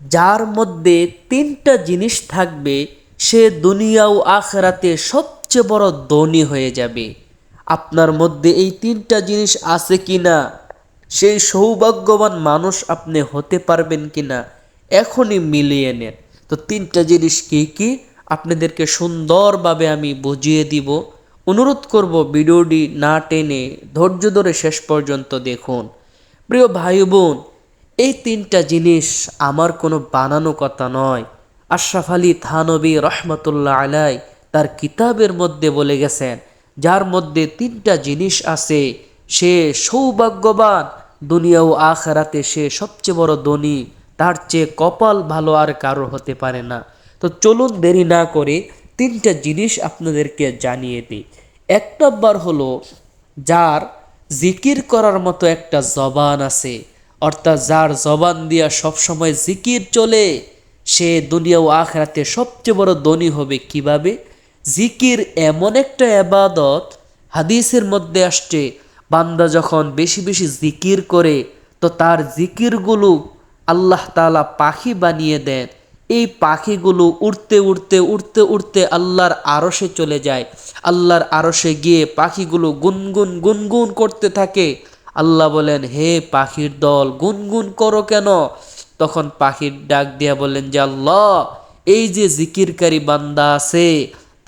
যার মধ্যে তিনটা জিনিস থাকবে, সে দুনিয়া ও আখরাতে সবচেয়ে বড় ধনী হয়ে যাবে। আপনার মধ্যে এই তিনটা জিনিস আছে কি না সেই সৌভাগ্যবান মানুষ আপনি হতে পারবেন কি না এখনই মিলিয়ে নেন। তো তিনটা জিনিস কি কি? আপনাদেরকে সুন্দরভাবে আমি বুঝিয়ে দিব। অনুরোধ করব ভিডিওটি না টেনে ধৈর্য ধরে শেষ পর্যন্ত দেখুন। প্রিয় ভাই বোন এই তিনটা জিনিস আমার কোনো বানানো কথা নয়। আশরাফ আলী থানবী রহমতুল্লাহ আলাই তার কিতাবের মধ্যে বলে গেছেন, যার মধ্যে তিনটা জিনিস আছে, সে সৌভাগ্যবান, দুনিয়া ও আখেরাতে সে সবচেয়ে বড় ধনী, তার চেয়ে কপাল ভালো আর কারও হতে পারে না। তো চলুন দেরি না করে তিনটা জিনিস আপনাদেরকে জানিয়ে দিই। এক নম্বর হলো, যার জিকির করার মতো একটা জবান আছে অর্থাৎ যার জবান দিয়া সবসময় জিকির চলে, সে দুনিয়া ও আখরাতে সবচেয়ে বড় ধনী হবে কীভাবে? জিকির এমন একটা আবাদত, হাদিসের মধ্যে আসছে, বান্দা যখন বেশি বেশি জিকির করে, তো তার জিকিরগুলো আল্লাহ তালা পাখি বানিয়ে দেন। এই পাখিগুলো উড়তে উড়তে উড়তে উড়তে আল্লাহর আরশে চলে যায়। আল্লাহর আরশে গিয়ে পাখিগুলো গুনগুন গুনগুন করতে থাকে। আল্লাহ বলেন, হে পাখির দল, গুনগুন করো কেন? তখন পাখির ডাক দিয়া বলেন যে আল্লাহ, এই যে জিকিরকারী বান্দা আছে,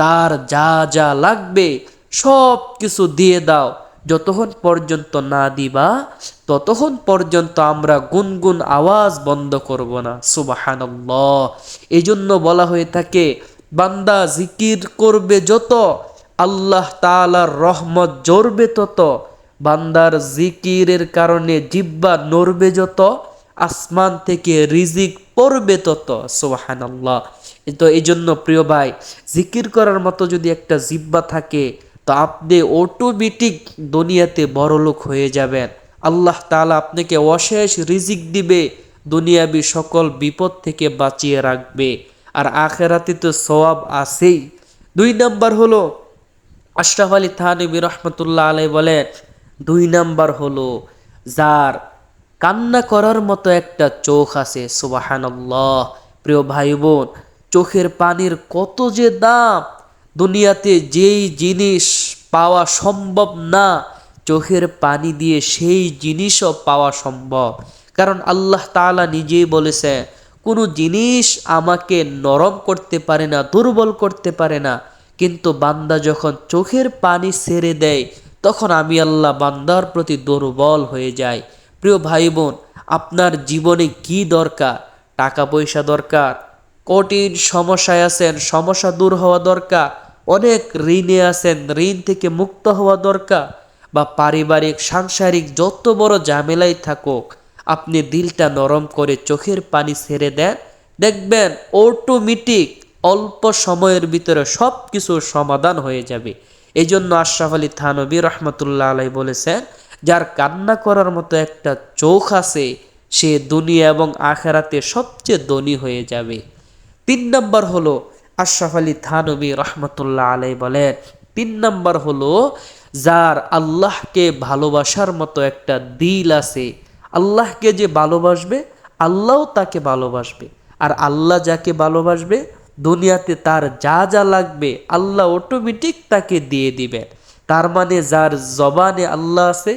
তার যা যা লাগবে, সব কিছু দিয়ে দাও। যতক্ষণ পর্যন্ত না দিবা, ততক্ষণ পর্যন্ত আমরা গুনগুন আওয়াজ বন্ধ করব না। সুবাহান এই জন্য বলা হয়ে থাকে, বান্দা জিকির করবে যত, আল্লাহ তালার রহমত জড়বে তত বান্দার জিকিরের কারণে জিব্বা নড়বে যত, আসমান থেকে রিজিক পড়বে তত সোহান আল্লাহ তো এই জন্য প্রিয় ভাই, জিকির করার মতো যদি একটা জিব্বা থাকে, তো আপনি অটোমেটিক দুনিয়াতে বড়লোক হয়ে যাবেন। আল্লাহ তালা আপনাকে অশেষ রিজিক দিবে, দুনিয়াবি সকল বিপদ থেকে বাঁচিয়ে রাখবে। আর আখেরাতে তো সওয়াব আছেই। দুই নাম্বার হলো, আশরাফ আলী থানবী রহমতুল্লাহ আলাই বলেন দুই নাম্বার হলো, যার কান্না করার মতো একটা চোখ আছে, সুবাহানল্লাহ। প্রিয় ভাই বোন চোখের পানির কত যে দাম, দুনিয়াতে যেই জিনিস পাওয়া সম্ভব না, চোখের পানি দিয়ে সেই জিনিসও পাওয়া সম্ভব। কারণ আল্লাহ তাআলা নিজেই বলেছে কোনো জিনিস আমাকে নরম করতে পারে না, দুর্বল করতে পারে না, কিন্তু বান্দা যখন চোখের পানি ছেড়ে দেয় তখন আমি আল্লাহ বান্দার প্রতি দুর্বল হয়ে যাই। প্রিয় ভাই বোন আপনার জীবনে কি দরকার? টাকা পয়সা দরকার? কঠিন সমস্যায় আছেন, সমস্যা দূর হওয়া দরকার? অনেক ঋণে আছেন, ঋণ থেকে মুক্ত হওয়া দরকার? বা পারিবারিক, সাংসারিক যত বড় ঝামেলাই থাকুক, আপনি দিলটা নরম করে চোখের পানি ছেড়ে দেন। দেখবেন অটোমেটিক অল্প সময়ের ভিতরে সব কিছুর সমাধান হয়ে যাবে। এই জন্য আশরাফ আলী থানবী রহমতুল্লাহ আলাই বলেছেন, যার কান্না করার মতো একটা চোখ আছে, সে দুনিয়া এবং আখেরাতে সবচেয়ে ধনী হয়ে যাবে। তিন নম্বর হলো আশরাফ আলী থানবী রহমতুল্লাহ আলাই বলেন, তিন নম্বর হলো যার আল্লাহকে ভালোবাসার মতো একটা দিল আছে, আল্লাহকে যে ভালোবাসবে, আল্লাহও তাকে ভালোবাসবে। আর আল্লাহ যাকে ভালোবাসবে দুনিয়াতে তার যা যা লাগবে আল্লাহ অটোমেটিক তাকে দিয়ে দিবেন। তার মানে যার জবানে আল্লাহ আছে,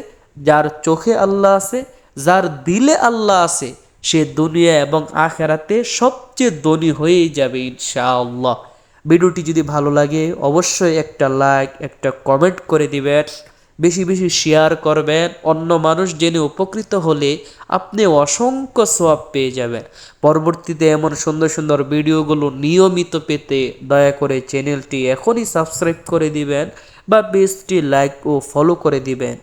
যার চোখে আল্লাহ আছে, যার দিলে আল্লাহ আছে, সে দুনিয়া এবং আখেরাতে সবচেয়ে ধনী হয়েই যাবে ইনশাআল্লাহ। ভিডিওটি যদি ভালো লাগে, অবশ্যই একটা লাইক একটা কমেন্ট করে দিবেন। বেশি বেশি শেয়ার করবেন। অন্য মানুষ জেনে উপকৃত হলে আপনি অসংখ্য সোয়াব পেয়ে যাবেন। পরবর্তীতে এমন সুন্দর সুন্দর ভিডিওগুলো নিয়মিত পেতে দয়া করে চ্যানেলটি এখনই সাবস্ক্রাইব করে দিবেন বা পেজটি লাইক ও ফলো করে দিবেন।